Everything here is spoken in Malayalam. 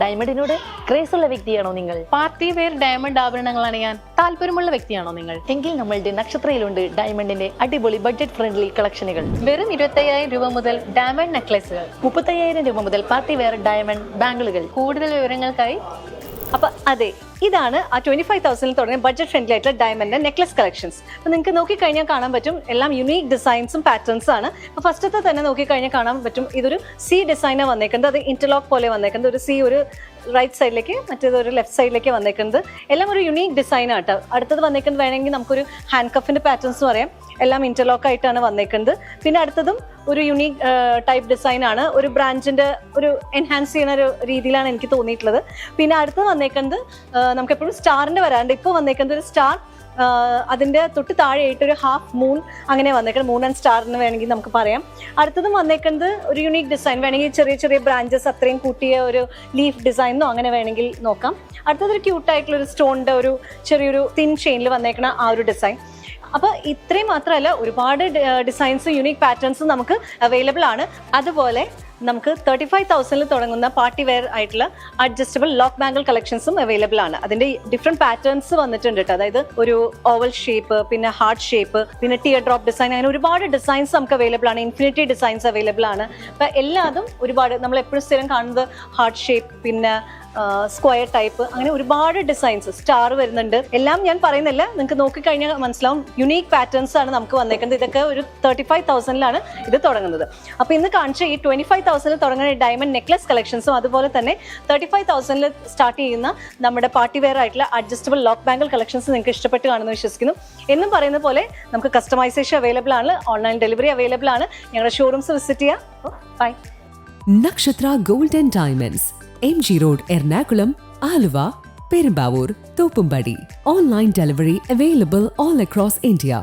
ഡയമണ്ടിനോട് ക്രേസ് ഉള്ള വ്യക്തിയാണോ നിങ്ങൾ? പാർട്ടി വെയർ ഡയമണ്ട് ആഭരണങ്ങളാണ് ഞാൻ. താല്പര്യമുള്ള വ്യക്തിയാണോ നിങ്ങൾ? എങ്കിൽ നമ്മളുടെ നക്ഷത്രയിലുണ്ട് ഡയമണ്ടിന്റെ അടിപൊളി ബഡ്ജറ്റ് ഫ്രണ്ട്ലി കളക്ഷനുകൾ. വെറും ഇരുപത്തയ്യായിരം രൂപ മുതൽ ഡയമണ്ട് നെക്ലസുകൾ. മുപ്പത്തയ്യായിരം രൂപ മുതൽ പാർട്ടി വെയർ ഡയമണ്ട് ബാംഗിളുകൾ. കൂടുതൽ വിവരങ്ങൾക്കായി അപ്പൊ അതെ ഇതാണ് ആ ട്വന്റി ഫൈവ് തൗസൻഡിൽ തുടങ്ങിയ ബഡ്ജറ്റ് ഫ്രണ്ട്ലി ആയിട്ടുള്ള ഡയമണ്ട് നെക്ലസ് കളക്ഷൻസ് അപ്പൊ നിങ്ങൾക്ക് നോക്കിക്കഴിഞ്ഞാൽ കാണാൻ പറ്റും എല്ലാം യുണീക് ഡിസൈൻസും പാറ്റേൺസും ആണ്. അപ്പൊ ഫസ്റ്റത്തെ തന്നെ നോക്കിക്കഴിഞ്ഞാൽ കാണാൻ പറ്റും ഇതൊരു സി ഡിസൈനാണ് വന്നേക്കുന്നത് അത് ഇന്റർലോക്ക് പോലെ വന്നേക്കുന്നത് ഒരു സി ഒരു റൈറ്റ് സൈഡിലേക്ക് മറ്റേത് ഒരു ലെഫ്റ്റ് സൈഡിലേക്ക് വന്നേക്കുന്നത്. എല്ലാം ഒരു യുണീക് ഡിസൈൻ ആട്ടോ അടുത്തത് വന്നേക്കുന്നത് വേണമെങ്കിൽ നമുക്കൊരു ഹാൻഡ് കഫിന്റെ പാറ്റേൺസ് പറയാം എല്ലാം ഇന്റർലോക്ക് ആയിട്ടാണ് വന്നേക്കുന്നത്. പിന്നെ അടുത്തതും ഒരു യുണീക് ടൈപ്പ് ഡിസൈൻ ആണ്. ഒരു ബ്രാഞ്ചിന്റെ ഒരു എൻഹാൻസ് ചെയ്യുന്ന ഒരു രീതിയിലാണ് എനിക്ക് തോന്നിയിട്ടുള്ളത്. പിന്നെ അടുത്തത് വന്നേക്കുന്നത് നമുക്ക് എപ്പോഴും വരാറുണ്ട്. ഇപ്പോൾ വന്നേക്കുന്നത് ഒരു സ്റ്റാർ അതിന്റെ തൊട്ട് താഴെയായിട്ട് ഒരു ഹാഫ് മൂൺ അങ്ങനെ വന്നേക്കുന്നത് മൂൺ ആൻഡ് സ്റ്റാർ എന്ന് വേണമെങ്കിൽ നമുക്ക് പറയാം. അടുത്തതും വന്നേക്കുന്നത് ഒരു യുണീക് ഡിസൈൻ വേണമെങ്കിൽ ചെറിയ ചെറിയ ബ്രാഞ്ചസ് അത്രയും കൂട്ടിയ ഒരു ലീഫ് ഡിസൈനോ അങ്ങനെ വേണമെങ്കിൽ നോക്കാം. അടുത്തത് ഒരു ക്യൂട്ടായിട്ടുള്ള ഒരു സ്റ്റോണിന്റെ ഒരു ചെറിയൊരു തിൻ ചെയിനിൽ വന്നേക്കണ ആ ഒരു ഡിസൈൻ അപ്പോൾ ഇത്രയും മാത്രമല്ല ഒരുപാട് ഡിസൈൻസും യുണീക് പാറ്റേൺസും നമുക്ക് അവൈലബിൾ ആണ്. അതുപോലെ നമുക്ക് തേർട്ടി ഫൈവ് തൗസൻഡിൽ തുടങ്ങുന്ന പാർട്ടി വെയർ ആയിട്ടുള്ള അഡ്ജസ്റ്റബിൾ ലോക്ക് ബാങ്കിൾ കളക്ഷൻസും അവൈലബിൾ ആണ്. അതിന്റെ ഡിഫറെന്റ് പാറ്റേൺസ് വന്നിട്ടുണ്ട് കേട്ടോ അതായത് ഒരു ഓവൽ ഷേപ്പ് പിന്നെ ഹാർട്ട് ഷേപ്പ് പിന്നെ ടിയർ ഡ്രോപ്പ് ഡിസൈൻ അങ്ങനെ ഒരുപാട് ഡിസൈൻസ് നമുക്ക് അവൈലബിൾ ആണ്. ഇൻഫിനിറ്റി ഡിസൈൻസ് അവൈലബിൾ ആണ്. അപ്പൊ എല്ലാതും ഒരുപാട് നമ്മൾ എപ്പോഴും സ്ഥിരം കാണുന്നത് ഹാർട്ട് ഷേപ്പ് പിന്നെ സ്ക്വയർ ടൈപ്പ് അങ്ങനെ ഒരുപാട് ഡിസൈൻസ് സ്റ്റാർ വരുന്നുണ്ട്. എല്ലാം ഞാൻ പറയുന്നില്ല. നിങ്ങൾക്ക് നോക്കിക്കഴിഞ്ഞാൽ മനസ്സിലാവും യുണീക് പാറ്റേൺസ് ആണ് നമുക്ക് വന്നേക്കുന്നത്. ഇതൊക്കെ ഒരു തേർട്ടി ഫൈവ് തൗസൻഡിലാണ് ഇത് തുടങ്ങുന്നത്. അപ്പോൾ ഇന്ന് കാണിച്ച ഈ ട്വന്റി ഫൈവ് തൗസൻഡിൽ തുടങ്ങുന്ന ഡയമണ്ട് നെക്ലസ് കളക്ഷൻസും അതുപോലെ തന്നെ തേർട്ടി ഫൈവ് തൗസൻഡിൽ സ്റ്റാർട്ട് ചെയ്യുന്ന നമ്മുടെ പാർട്ടി വെയർ ആയിട്ടുള്ള അഡ്ജസ്റ്റബിൾ ലോക്ക് ബാങ്കിൾ കളക്ഷൻസ് നിങ്ങൾക്ക് ഇഷ്ടപ്പെട്ട് കാണുമെന്ന് വിശ്വസിക്കുന്നു. എന്നും പറയുന്ന പോലെ നമുക്ക് കസ്റ്റമൈസേഷൻ അവൈലബിൾ ആണ്. ഓൺലൈൻ ഡെലിവറി അവൈലബിൾ ആണ്. ഞങ്ങളുടെ ഷോറൂംസ് വിസിറ്റ് ചെയ്യാം. By Nakshatra gold and diamonds M G road Ernakulam Aluva Perumbavoor Thoppumpady online delivery available all across India